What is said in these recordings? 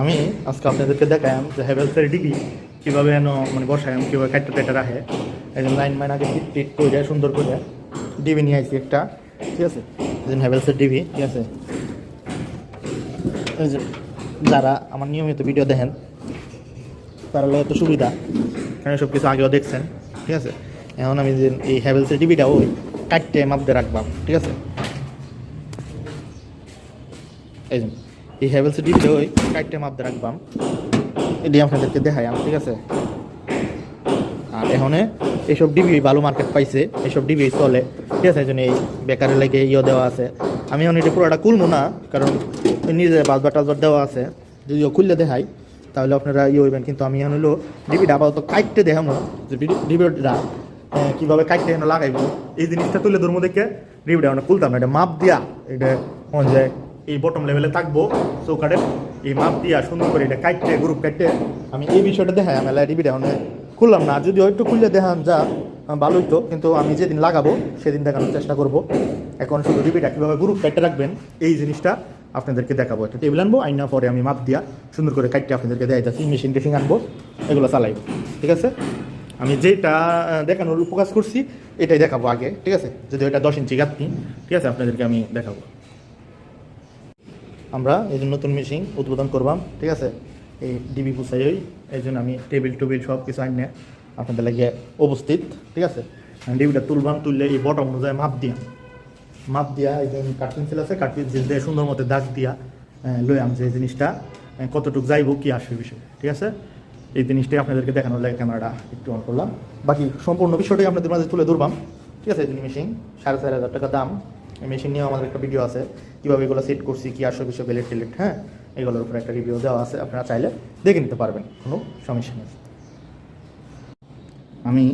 আমি আজকে আপনাদেরকে দেখালাম যে হ্যাভেলসের ডিবি কীভাবে যেন মানে বসায়, কীভাবে কাটতে কাটতে রাখে। একজন লাইন মাইন আগে ফিট করে, সুন্দর করে ডিবি নিয়ে আসছি একটা। ঠিক আছে? একজন হ্যাভেলসের ডিবি, ঠিক আছে? যারা আমার নিয়মিত ভিডিও দেখেন, তারা এত সুবিধা। কারণ সব কিছু আগেও দেখছেন, ঠিক আছে? এখন আমি যে এই হ্যাভেলসের ডিবিটা ওই কাটতে মাপতে রাখবাম, ঠিক আছে? এই যে এই হ্যাভেলসের ডিবিটা ওই কাটতে মাপতে রাখবাম। এটি আপনাদেরকে দেখাই আমি ঠিক আছে? আর এখানে এইসব ডিবি ভালো মার্কেট পাইছে এইসব ডিবি চলে ঠিক আছে? এই জন্য এই বেকারের লাগে ইয়ে দেওয়া আছে। আমি এখন এটা পুরোটা খুলবো না কারণ নিজে বাজবার টাজবার দেওয়া আছে। যদিও খুললে দেখাই তাহলে আপনারা ইয়ে হইবেন। কিন্তু আমি এখন হলো ডিবিটা আপাতত কাটতে দেখামো যে ডিবিটা কীভাবে কাটতে এখানে লাগাইবো। এই জিনিসটা তুলে ধরবো দেখে ডিবিটা আমরা খুলতাম না এটা মাপ দিয়া এটা যায় এই বটম লেভেলে থাকব। চৌকাটের এই মাপ দিয়া সুন্দর করে এটা কাটতে গ্রুপ কাটতে। আমি এই বিষয়টা দেখাই আমি ডিবিটা মানে খুললাম না। যদি একটু খুললে দেখান যা আহ, ভালো হইতো কিন্তু আমি যেদিন লাগাবো সেদিন দেখানোর চেষ্টা করব। এখন শুধু ডিবিটা কীভাবে গ্রুপ কাটতে রাখবেন এই জিনিসটা আপনাদেরকে দেখাবো। একটা টেবিল আনব আইনা পরে আমি মাপ দিয়া সুন্দর করে কাটতে আপনাদেরকে দেখাই যাচ্ছি মেশিন টেশিন আনব এগুলো চালাইব ঠিক আছে? আমি যেটা দেখানোর ফোকাস করছি এটাই দেখাবো আগে। ঠিক আছে? যদি ওইটা দশ ইঞ্চি গাঁথনি ঠিক আছে? আপনাদেরকে আমি দেখাবো। আমরা এই যে নতুন মেশিন উদ্বোধন করবাম, ঠিক আছে? এই ডিবি পুষাই ওই এই জন্য আমি টেবিল টুবিল সব কিছু আইনে আপনাদের লাগে উপস্থিত, ঠিক আছে? ডিবিটা তুলবাম, তুললে এই বটম অনুযায়ী মাপ দিয়া। মাপ দিয়া এই যে কাঠ পেন্সিল আছে কাঠ পেন্সিল দিয়ে সুন্দর মতো দাগ দিয়া লই আম যে এই জিনিসটা কতটুকু যাইব, কি আসবে বিষয়, ঠিক আছে? এই জিনিসটাই আপনাদেরকে দেখানোর লাগে ক্যামেরাটা একটু অন করলাম। বাকি সম্পূর্ণ বিষয়টাই আপনাদের মাঝে তুলে ধরবাম, ঠিক আছে? এই মেশিন সাড়ে চার হাজার টাকা দাম। এই মেশিন নিয়েও আমাদের একটা ভিডিও আছে। কীভাবে এগুলো সেট করছি, কী আসবে বিষয় বেলেট টেলেট হ্যাঁ? এগুলোর উপরে একটা রিভিউ দেওয়া আছে, আপনারা চাইলে দেখে নিতে পারবেন, কোনো সমস্যা নেই। আমি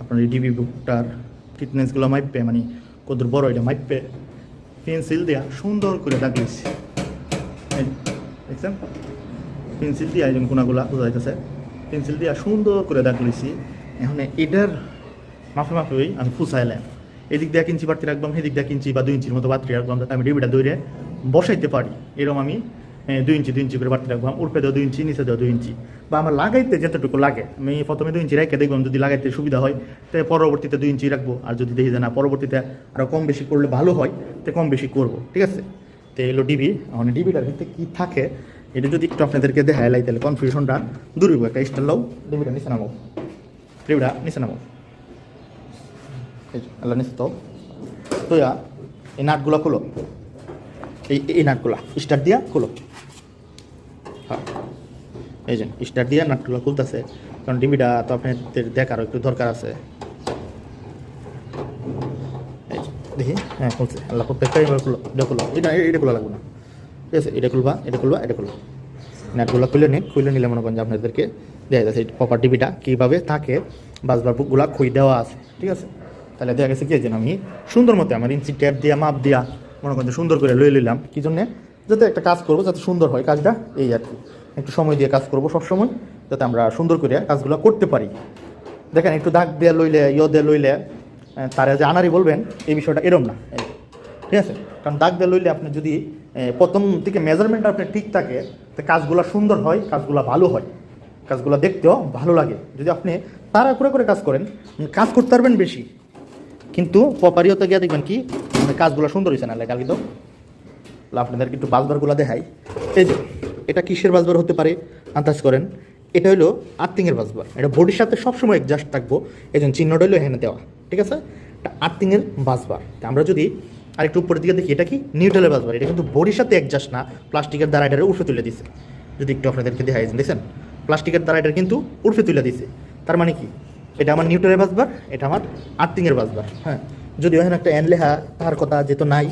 আপনার এই ডিবি বুকটার ফিটনেসগুলো মাইপে মানে কত বড় এটা মাইপে পেন্সিল দেওয়া সুন্দর করে দাগ দেখছেন? পেন্সিল দিয়ে একজন কোনাগুলা বোঝা যাইতেছে পেন্সিল দিয়ে সুন্দর করে দাগ লইছি এখন এটার মাফে মাফেই আমি ফুসাইলাম এদিক দিয়ে এক ইঞ্চি বাড়তি রাখবাম সেদিক দিয়ে এক ইঞ্চি বা দুই ইঞ্চির মতো বাড়তি রাখবাম যাতে আমি ডিবিটা দৌড়ে বসাইতে পারি। এরকম আমি দুই ইঞ্চি দুই ইঞ্চি করে বাড়তি রাখবাম উপরে দেওয়া দুই ইঞ্চি, নিচে দেওয়া দুই ইঞ্চি। বা আমার লাগাইতে যতটুকু লাগে, আমি প্রথমে দুই ইঞ্চি রেখে দেখবাম যদি লাগাইতে সুবিধা হয়, তো পরবর্তীতে দুই ইঞ্চি রাখব। আর যদি দেখি যে না, পরবর্তীতে আরও কম বেশি করলে ভালো হয়, তো কম বেশি করব। ঠিক আছে? তো এলো ডিবি মানে ডিবিটার ভিতরে কী থাকে, এটা যদি একটু আপনাদেরকে দেখায় লাই, তাহলে কনফিউশনটা দূর হইব। একটা স্টার লাও ডিবিটা নিচে নামাও। ডিবিটা নিচে নামাও। আল্লাহ নিচে তো তো ইয়া, এই নাটগুলো খুলো। এই এই নাটগুলা স্টার দিয়া খুলো। হ্যাঁ। এই যে স্টার দিয়া নাটগুলো খুলতেছে। কারণ ডিবিটা তো আপনাদের দেখারও একটু দরকার আছে। দেখি হ্যাঁ খুলছে। আল্লাহ প্রত্যেকটা এবার খুলো এটা খুলো। এটা এটা খোলা লাগবে না। ঠিক আছে এটা খুলবা এটা খুলবা এটা খুলবা নাটগুলো খুলে নিন খুলে নিলে মনে করেন যে আপনাদেরকে দেখা যাচ্ছে। প্রপার টিভিটা কীভাবে থাকে বাসবার বুকগুলো খুই দেওয়া আছে। ঠিক আছে? তাহলে দেখা গেছে কি যে আমি সুন্দর মতো আমার ইঞ্চি ট্যাপ দিয়া, মাপ দিয়া, মনে করেন সুন্দর করে লয়ে নিলাম কী জন্যে? যাতে একটা কাজ করব, যাতে সুন্দর হয় কাজটা, এই আর কি। একটু সময় দিয়ে কাজ করব সবসময়, যাতে আমরা সুন্দর করে কাজগুলো করতে পারি। দেখেন, একটু দাগ দেওয়া লইলে ইয়ে দিয়ে লইলে তারা যে আনারি বলবেন, এই বিষয়টা এরম না। ঠিক আছে? কারণ দাগ দিয়ে লইলে আপনি যদি প্রথম থেকে মেজারমেন্ট আপনার ঠিক থাকে, তো কাজগুলো সুন্দর হয়, কাজগুলো ভালো হয়। কাজগুলো দেখতেও ভালো লাগে। যদি আপনি তারা করে করে কাজ করেন, কাজ করতে পারবেন বেশি। কিন্তু প্রপারিওতে গিয়ে দেখবেন কি মানে কাজগুলো সুন্দর হয়েছে না লাগে কালকে তো তাহলে আপনাদেরকে একটু বাসবারগুলো দেখাই। এই যে, এটা কিসের বাসবার হতে পারে? আন্দাজ করেন। এটা হলো আর্থিংয়ের বাসবার। এটা বডির সাথে সবসময় অ্যাডজাস্ট থাকব। এই জন্য চিহ্নটা হলো এখানে দেওয়া। ঠিক আছে? এটা আর্থিংয়ের বাসবার। তা আমরা যদি আরেকটু উপরের দিকে দেখি, এটা কি? নিউট্রালের বাসবার। এটা কিন্তু বডির সাথে অ্যাডজাস্ট না। প্লাস্টিকের দ্বারা এটারে উঠে তুলে দিছে। যদি একটু আপনাদেরকে দেখাই, দেখছেন? প্লাস্টিকের দ্বারা এটা কিন্তু উঠে তুলে দিছে। তার মানে কি? এটা আমার নিউট্রালের বাসবার, এটা আমার আর্থিংয়ের বাসবার হ্যাঁ। যদি ওখানে একটা এন লেখা তার কথা যেহেতু নাই,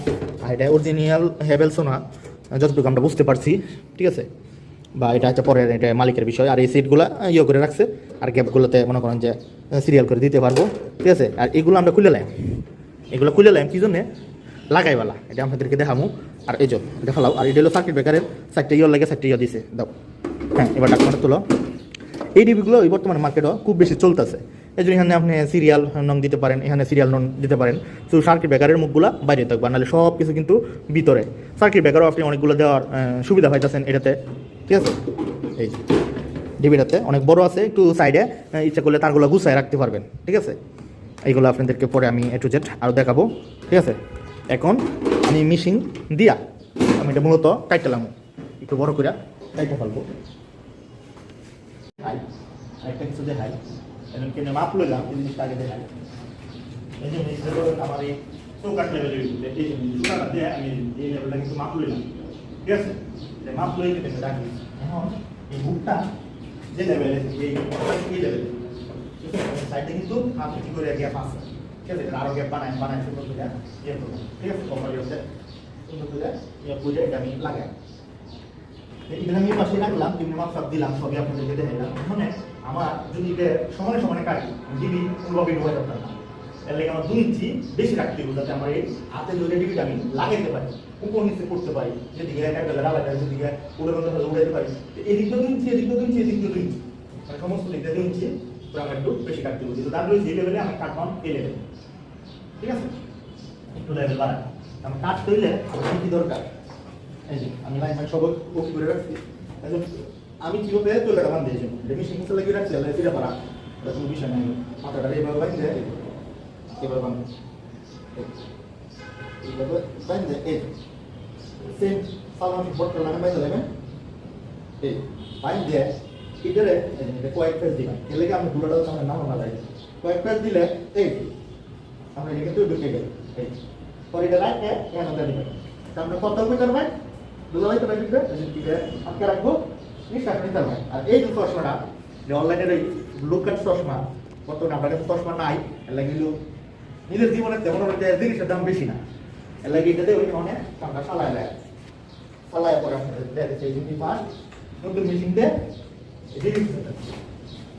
আর এটা অরিজিনাল হ্যাভেলসও না যতটুকু আমরা বুঝতে পারছি, ঠিক আছে? বা এটা হচ্ছে পরের এটা মালিকের বিষয়, আর এই সিটগুলো ইয়ে করে রাখছে, আর গ্যাপগুলোতে মনে করেন যে সিরিয়াল করে দিতে পারব, ঠিক আছে? আর এগুলো আমরা খুলে লাইম। এগুলো খুলে লাইম কী জন্যে? লাগাইবালা এটা আপনাদেরকে দেখামু। আর এই জন্য দেখালাও আর এটা হলো সার্কিট ব্রেকারের চারটে ইয়ে লাগে চারটে ইয়ে দিছে, দাও। হ্যাঁ এবার ডাক্তারটা তুলো। এই ডিবিগুলো এই বর্তমানে মার্কেটও খুব বেশি চলতেছে। এই জন্য এখানে আপনি সিরিয়াল নং দিতে পারেন, এখানে সিরিয়াল নং দিতে পারেন। শুধু সার্কিট ব্রেকারের মুখগুলো বাইরে থাকবে নাহলে সব কিছু কিন্তু ভিতরে। সার্কিট ব্রেকারও আপনি অনেকগুলো দেওয়ার সুবিধা পাইতেছেন এটাতে। ঠিক আছে? এই যে ডিবিটাতে অনেক বড় আছে, একটু সাইডে ইচ্ছা করলে তারগুলো গুছায় রাখতে পারবেন। ঠিক আছে? এইগুলো আপনাদেরকে পরে আমি এ টু জেড আরও দেখাবো। ঠিক আছে? এখন আমি মিশিং দিয়া আমি এটা মূলত কাইটালাম। একটু বড় করে কাইটা ফেলব। হাই কিছু দেখাই এখন কিনে মাপ লইলাম এই জিনিসটা আগে দেখাই এই যে জিনিসটা ধরুন আমার এই চৌকাট লেভেলের এই চৌকাটা দিয়ে আমি এই লেভেলটা কিন্তু মাপ লইলাম। ঠিক আছে? মাপ লই দিতে ডাকি এখন এই বুকটা যে লেভেলে এই এই লেভেলে সাইডে কিন্তু হাত কি করে গ্যাপ আছে? ঠিক আছে? আরও গ্যাপ বানায় বানায় সুন্দর করে ইয়ে ঠিক আছে? কপালি হচ্ছে সুন্দর করে ইয়ে বুঝে এটা আমি লাগাই। এখানে আমি পাশে রাখলাম তিন মাপ সব দিলাম, সবই আপনাদেরকে দেখাইলাম। মানে আমার যদি এটা সমানে সমানে কাটি ডিবি কোনোভাবে ঢোকা যাবে না এর লেগে আমার দুই ইঞ্চি বেশি রাখতে হবে যাতে আমার এই হাতে ধরে ডিবিটা আমি লাগাইতে পারি, উপর নিচে করতে পারি, যেদিকে একটা বেলা লাগাই যেদিকে উড়ে মধ্যে উড়াইতে পারি। তো এদিক দিয়ে দুই ইঞ্চি, এদিক দিয়ে দুই ইঞ্চি, এদিক দিয়ে দুই ইঞ্চি। মানে সমস্ত দিক দুই ইঞ্চি, তো আমার একটু বেশি কাটতে হবে কিন্তু তার যে লেভেলে আমি কাটলাম এই লেভেলে ঠিক আছে? একটু লেভেল বাড়াই আমার কাট করলে কি দরকার? এই যে, আমি লাইন সব ওকে করে রাখছি। আমি কীভাবে তুলে রাখলাম দিয়েছি মেশিন মশলা লাগিয়ে রাখছি? আল্লাহ ফিরে পারা। এটা কোনো বিষয় নাই। মাথাটা এইভাবে বাইন্দে এবার বান্ধে এইভাবে বাইন্দে এই সেম সালাম বটটা লাগান বাইন্দে দেবেন এই বাইন্দে এটারে এটা কয়েক পেজ দিবেন এর লেগে আমি গুলোটা সামনে নাম না লাগে কয়েক পেজ দিলে, এই আমরা এটা কিন্তু ঢুকে গেল এই পরে এটা রাখে কেন দিবেন। আমরা কত করবেন হয়তো বাইরে দিবে। এদিকে আটকে রাখব। আর এই যে চশমাটা, যে অনলাইনের ব্লু চশমা চশমা নাই নিজের জীবনে তেমন জিনিসের দাম বেশি না। এর এটাতে ওই অনেক টাকা চালায় দেয়। চালায় পরে নতুন মেশিন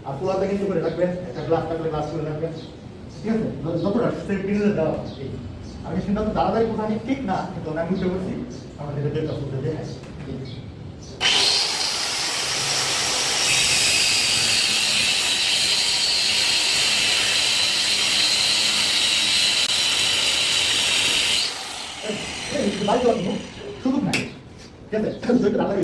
আর পোলাতে কিন্তু করে রাখবেন, একটা গ্লাস থাকলে গ্লাস করে রাখবেন। ঠিক আছে? যতটা দেওয়া আমি শুনলাম তো তাড়াতাড়ি কোথায় ঠিক না, কিন্তু আমি বুঝতে পারছি আমাদের করতে দেয় সুযোগ নাই ঠিক আছে তাড়াতাড়ি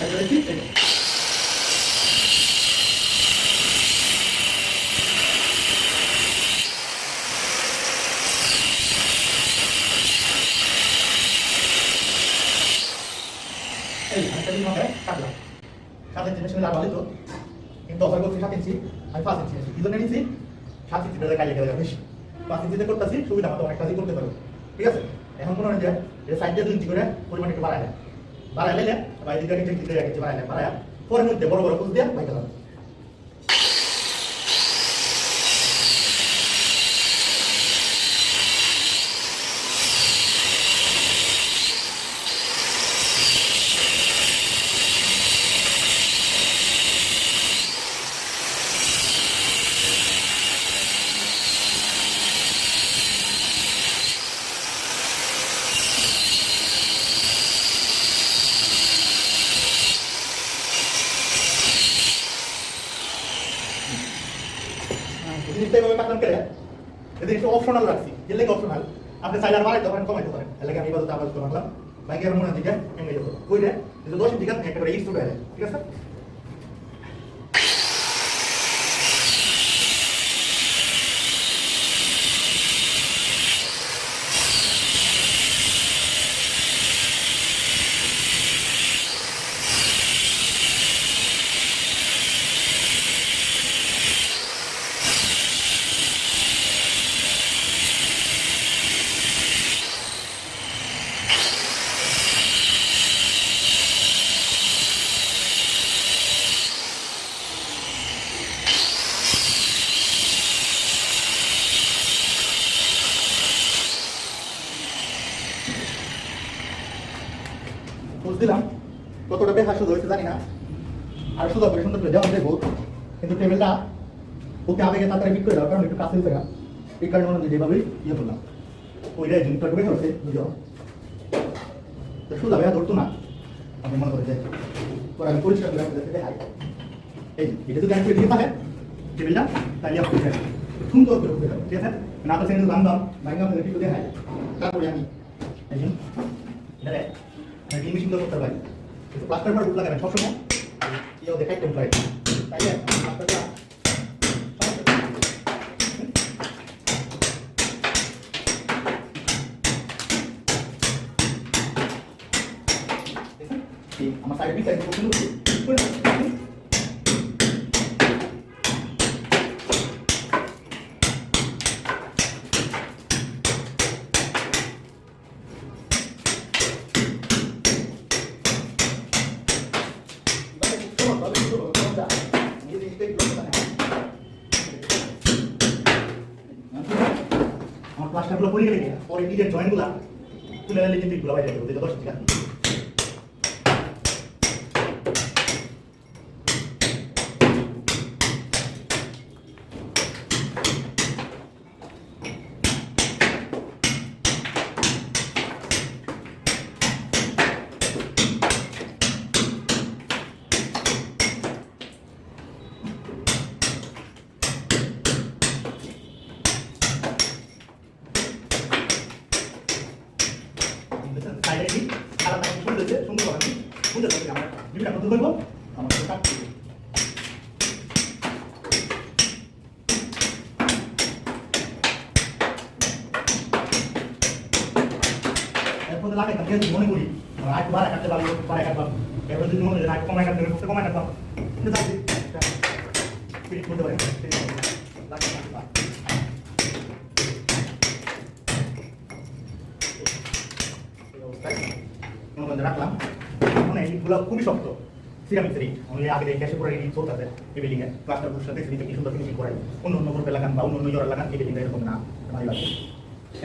একবারে ঠিক এই একটা দিন হবে কাটলাম সাত ইঞ্চি মেশিনে লাভ তো কিন্তু অফার করছি সাত ইঞ্চি আমি পাঁচ ইঞ্চি নিয়েছি কি জন্য নিয়েছি সাত ইঞ্চি দাদা কাজে গেলে বেশি। পাঁচ ইঞ্চিতে করতেছি, সুবিধা মতো অনেক করতে পারো ঠিক আছে? এখন মনে হয় যে এটা সাইড দুই ইঞ্চি করে পরিমাণ একটু বাড়ায় বাড়ায় নিলে, বা এদিকে ইঞ্চি বাড়ায় বাড়ায় পরের মধ্যে বড় বড় ফুল দিয়ে বাইতে হবে জিনিসটা এভাবে কাটলাম কেটে এই জিনিসটা অপশনাল রাখছি যে লেগে অপশনাল আপনি চাইলে আর বাড়াইতে পারেন কমাইতে পারেন এর লাগে আমি এবার আবার করে রাখলাম বাইকে আর মনে দিকে এমনি যাব বুঝলে কিন্তু দশ ঠিক আছে একটা ইস্ট উঠে ঠিক আছে বুঝ দিলাম কতটা বেহা শুধু হয়েছে জানি না আর শুধু করে সুন্দর করে দেওয়া দেখব কিন্তু টেবিলটা আবেগে তাড়াতাড়ি পিক করে দাও, কারণ একটু কাছে হয়েছে গা এই কারণে হয় যেভাবেই ইয়ে করলাম। ওইটা জিনিসটা বের হচ্ছে বুঝো তো শুধু বেহা ধরতো না। আমি মনে করি যে পরে আমি পরিষ্কার করে আমাদের দেখাই এই এটা যদি আমি দিয়ে থাকে। টেবিলটা তাহলে আপনি সুন্দর করে ফুটে যাবে ঠিক আছে? না তো সেখানে বান্ধব ভাঙা আপনাদের একটু তারপরে আমি, এই প্লাস্টার পর। লাগাবেন সবসময়। ইয়েও দেখাই কেমন লাগে তাইলে প্লাস্টারটা আমার সাইড বিট সাইড প্লাস্টারগুলো পড়ে গেলে পরে নিজের জয়েন্টগুলো তুলে নিলে কিন্তু এগুলো বাইরে যাবে দশ ঠিক আছে সাইডে কি আলাদা সুন্দর হচ্ছে সুন্দর হবে সুন্দর হবে আমরা যেটা কত করব আমরা কাট এরপর লাগে তাকে মনে করি। আট বারে কাটতে পারব বারে এবার যদি মনে হয় কমায় কাটতে হবে কমায় কাটলাম কিন্তু তাই পিট করতে মনে রাখলাম। এইগুলো খুবই শক্ত। আমি আগে এসে পুরো ইট চলতেছে বুস্টার দেখছি কি সুন্দর করে। অন্য অন্য গ্রুপে লাগান বা অন্য অন্য লাগান, এই বিল্ডিংটা এরকম না ভালো লাগে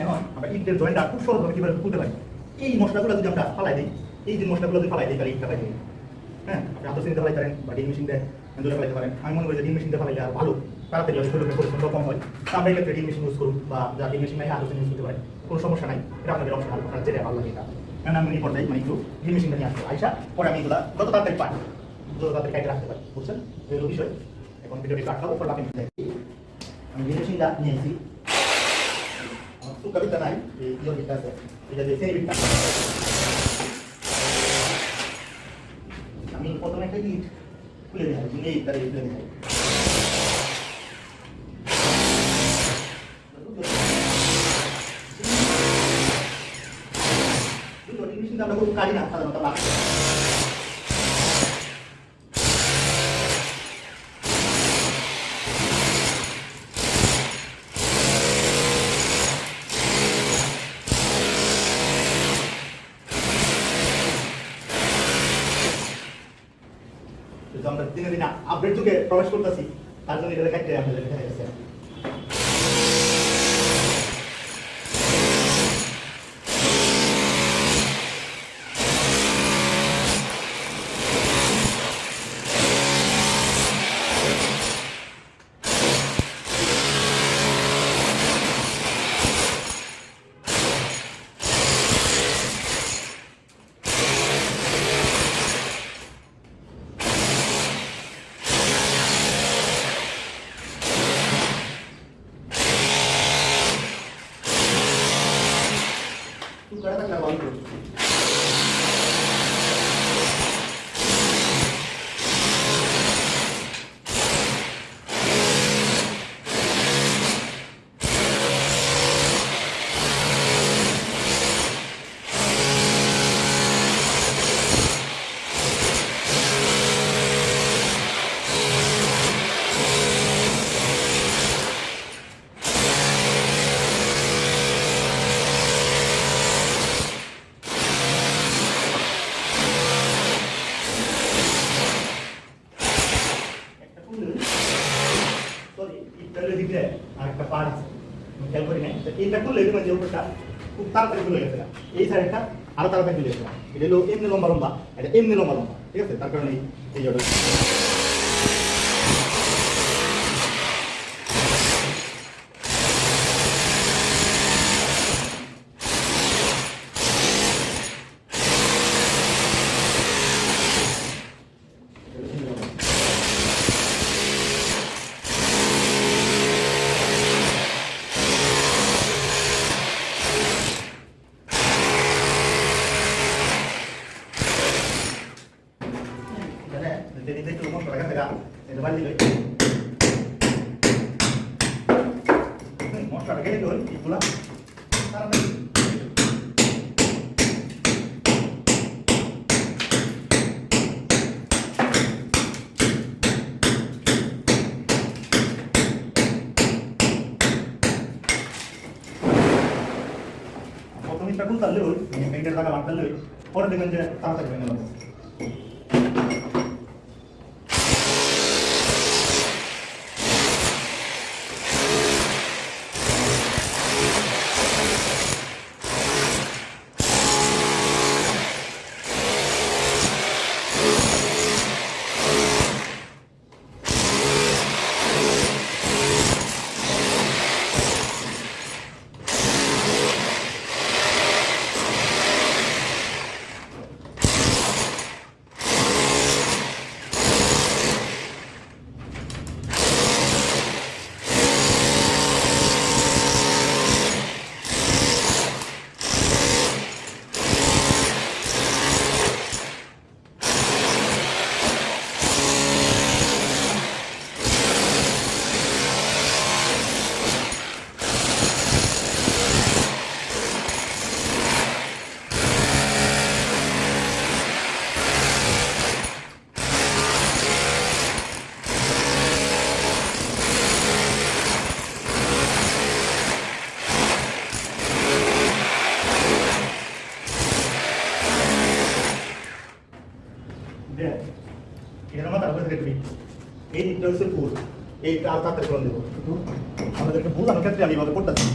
এখন আমরা ইটের জয়েন্টটা খুব সহজভাবে কীভাবে তুলতে পারি? এই মশলাগুলো যদি আমরা ফালাই দিই, এই যে মশলাগুলো যদি ফালাই দিই, তাহলে ইটটা পাই হ্যাঁ আপনি হাতের সিনিতে ফালাইতে পারেন বা ডিম মেশিন দিয়ে দূরে ফালাইতে পারেন। আমি মনে করি যে ডিম মেশিন ফালাইলে আর ভালো। তাড়াতাড়ি হয় শরীরের কম হয়। তা আমরা এক্ষেত্রে ডিম মেশিন ইউজ করুন বা যা ডিম মেশিন নাই হাতের সিনি ইউজ করতে পারেন। কোনো সমস্যা নাই। এটা আপনাদের অপশন আপনার যেটা ভালো লাগে এটা। কারণ আমি পর্যায়ে মানে একটু ডিম মেশিনটা নিয়ে আসব। আইসা পরে আমি এগুলা যত তাড়াতাড়ি পাই যত তাড়াতাড়ি কাটে রাখতে পারি। বুঝছেন? এই বিষয়। এখন ভিডিওটি কাটলাম ওপর আমি আমি ডিম মেশিনটা নিয়ে এসেছি আমার সুকা বিটা নাই, এই বিটা আছে এটা দিয়ে সেনি বিটা আমি প্রথমে একটা ইট খুলে দেখাই ভেঙে ইটটা দিয়ে খুলে দেখাই আমরা কোনো কাটি না সাধারণত আমরা আমরা দিনে দিনে আপডেট যুগে প্রবেশ করতেছি। তার জন্য এটা দেখাইতে আপনাদের দেখা যাচ্ছে তুই করে থাকলে ভালো করবি একটা খুললে সরি ইটালে দিকে আর একটা পার আছে আমি খেয়াল করি নাই তো এইটা খুললে দেখবেন যে উপরটা খুব তাড়াতাড়ি খুলে গেছে এই সাইডটা আরও তাড়াতাড়ি খুলে গেছে এটা হলো এমনি লম্বা লম্বা। এটা এমনি লম্বা লম্বা। ঠিক আছে? তার কারণে এই- জন্য প্রথমে এটা খুলতে হলে ওই পেটের জায়গা বাঁধতে হলে পরে দেখবেন যে তাড়াতাড়ি ভেঙে যাবে দেখ এখানে আমার তারপরে থেকে দিবি এই দিকটা হচ্ছে ফুল আর তাড়াতাড়ি করে দেবো আমাদেরকে ভুল আমার ক্ষেত্রে আমি এভাবে করতেছি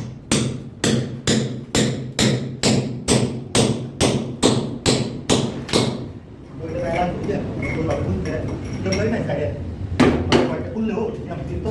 খুললেও আমি কিন্তু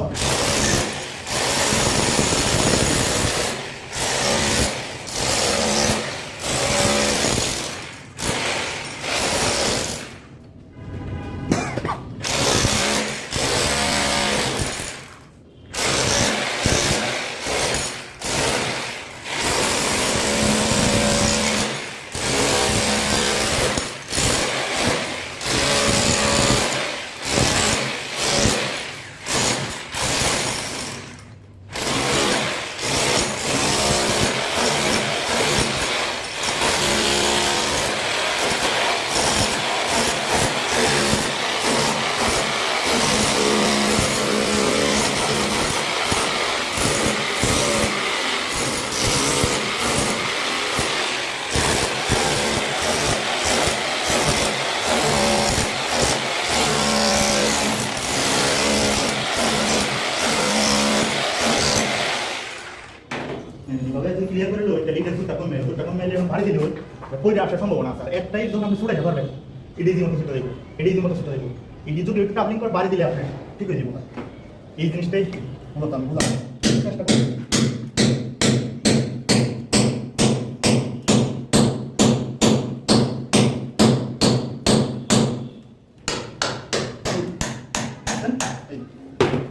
এভাবে তুই ক্লিয়ার করে লো এটা লিখে দুটা কমে দুটা কমে এলে ভারী দিলে পয়টা সম্ভাবনা আছে একটাই যখন আমি ছুটাইতে পারবেন ছুটে দেবো ছুটে দেবো। আপনি করে বাড়ি দিলে আপনি ঠিক হয়ে যাব। এই জিনিসটাই মূলত আমি বুঝলাম চেষ্টা করি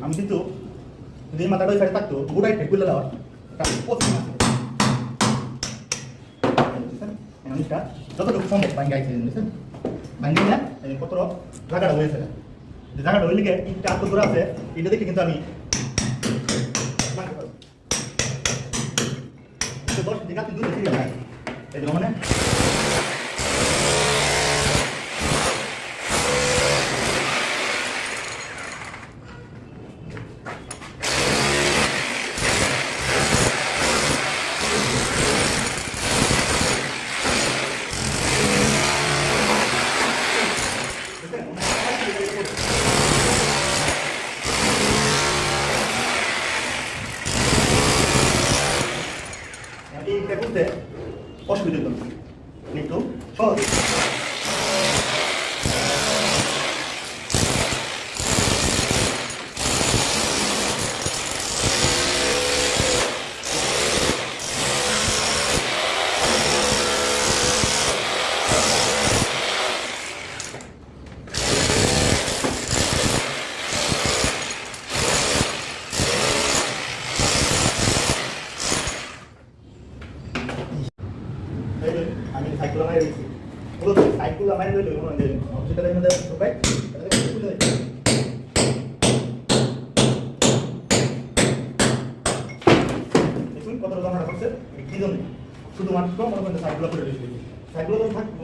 আমি কিন্তু যদি মাথাটা ওই সাইডে থাকতো গোটাই ঠেকুলে একটা পশ্চিম আছে। মানুষটা যতটুকু সম্ভব ভাঙ্গে আইছে, বুঝছেন? ভাঙ্গে না কত জায়গাটা হয়েছে না যে জায়গাটা হইলে ইটটা এত দূর আছে এটা দেখে কিন্তু আমি দশ দিন আপনি দূরে এই যে মানে ভাই কতটা জমাটা শুধুমাত্র মনে করেন সাইগুলো করে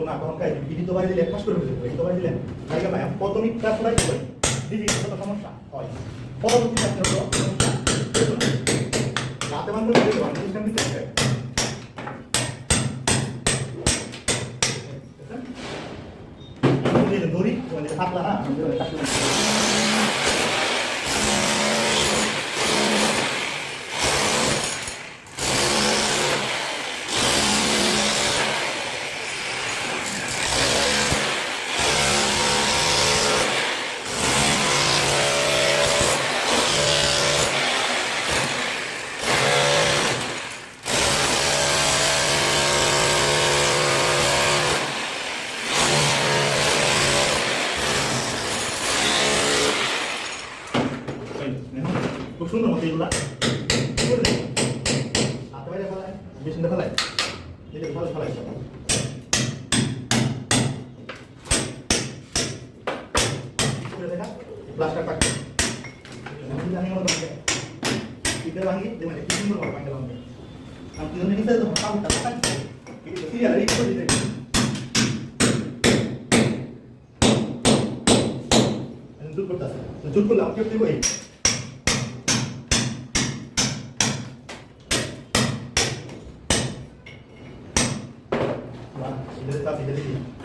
না তখন খাই বিদিত দিলে এক মাস করে ফেলবে বিদিত বাড়ি দিলে রাতে মানুষ থাকলা না da vida de dele.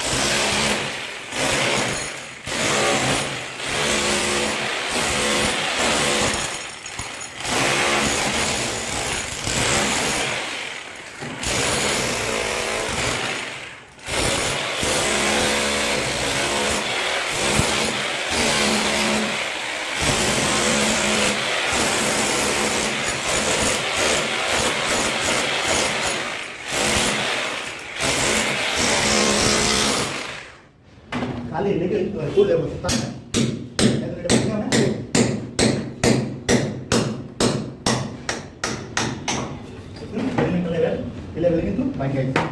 লেভেলে কিন্তু ভাঙে গেছে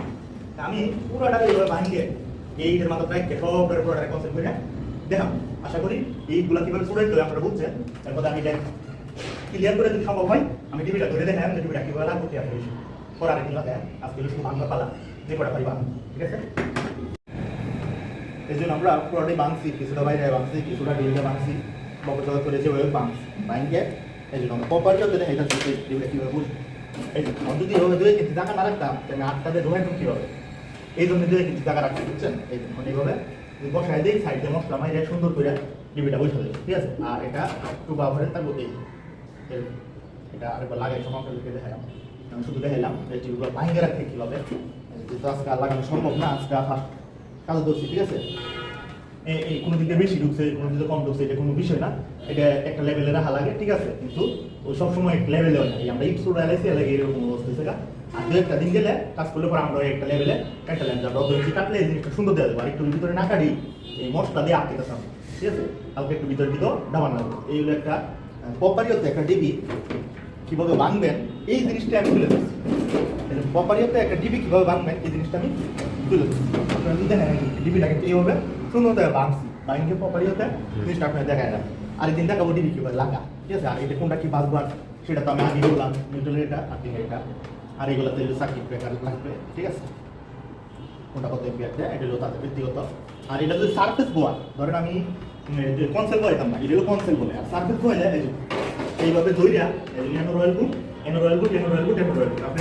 আমি পুরোটাকে এইভাবে ভাঙিয়ে এইটার মাথা প্রায় সবটার পুরোটাকে কনসেপ্ট করে দেখাম আশা করি এইগুলা কীভাবে ছড়াইতে হয় আপনারা বুঝছেন? তারপরে আমি এটা ক্লিয়ার করে যদি সম্ভব হয়, আমি টিভিটা ধরে দেখাই, আমি টিভিটা কীভাবে লাগবো কি আপনি করার এগুলো দেন আজকে শুধু বাংলা পালা, যে কটা পারি বাংলা ঠিক আছে? এই জন্য আমরা পুরোটাই বাংছি কিছুটা বাইরে বাংছি কিছুটা ডিলটা বাংছি বকর করে যেভাবে বাংছি বাইকে এই জন্য আমরা প্রপার যত এটা কীভাবে বুঝব। এই যে যদি এই জন্য মশলা ঠিক আছে? এটা একটু আমি শুধু রাখতে আজকে আর লাগানো সম্ভব না, আজকে ঠিক আছে? এই দিকে বেশি ঢুকছে, কোনো দিকে কম ঢুকছে, এটা কোনো বিষয় না। এটা একটা লেভেলে রাখা লাগে, ঠিক আছে? কিন্তু ওই সবসময় একটা লেভেলে হয় এই আমরা ইপসুর এলাইসি লাগে এরকম অবস্থা হয়েছে গা। আর দু একটা দিন গেলে কাজ করলে পরে আমরা একটা লেভেলে কাটালাম যাব অত বেশি কাটলে এই জিনিসটা সুন্দর দেওয়া যাবে। আর একটু ভিতরে না কাটি, এই মশলা দিয়ে আটকে দিতাম ঠিক আছে? কালকে একটু ভিতরে দিকেও ডাবান লাগবে এইগুলো একটা পপারিওতে একটা ডিবি কীভাবে ভাঙবেন এই জিনিসটা আমি তুলে দিচ্ছি পপারিওতে একটা ডিবি কীভাবে ভাঙবেন এই জিনিসটা আমি তুলে দিচ্ছি আপনারা দেখেন ডিবিটা কিন্তু এইভাবে সুন্দর ভাঙছি ভাঙকে পপারিওতে জিনিসটা আপনারা দেখা যায় আর একদিন দেখাবো ডিবি কীভাবে লাগা ঠিক আছে, আর এটা কোনটা কি বাজবার সেটা তো আমি আগে বললাম নিউট্রাল এটা আর দিনে এটা আর এগুলোতে সার্কিট ব্রেকার লাগবে, ঠিক আছে? কোনটা কত এমপি আছে এটা হলো তাদের ব্যক্তিগত। আর এটা যদি সার্ফেস বোয়া ধরেন আমি কনসেল বলাইতাম না এটা হলো কনসেল বলে, আর সার্ফেস বলে এই যে এইভাবে ধইরা এই এনো রয়্যাল বুক এনো রয়্যাল বুক এনো রয়্যাল বুক এনো রয়্যাল বুক আপনি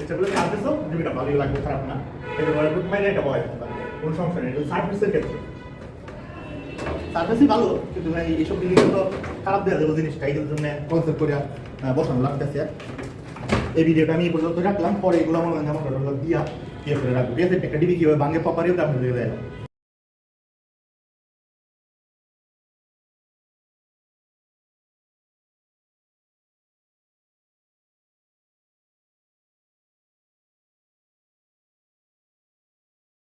ইচ্ছা করলে সার্ফেসও দুইটা ভালোই লাগবে, খারাপ না। এটা রয়্যাল বুক মাইনে এটা বয় যেতে কোনো সমস্যা নেই, এটা সার্ফেসের ক্ষেত্রে। সার্ভিসই ভালো, কিন্তু ভাই, এইসব জিনিস তো খারাপ দেওয়া যাবে জিনিসটা, এই জন্য কনসেপ্ট করে বসানো লাগতেছে। এই ভিডিওটা আমি এই পর্যন্ত রাখলাম, পরে এগুলো আমার যেমন দিয়া ইয়ে করে রাখব। ঠিক আছে? একটা ডিবি কীভাবে ভাঙে পাপারিও তো আপনি দিয়ে দেয়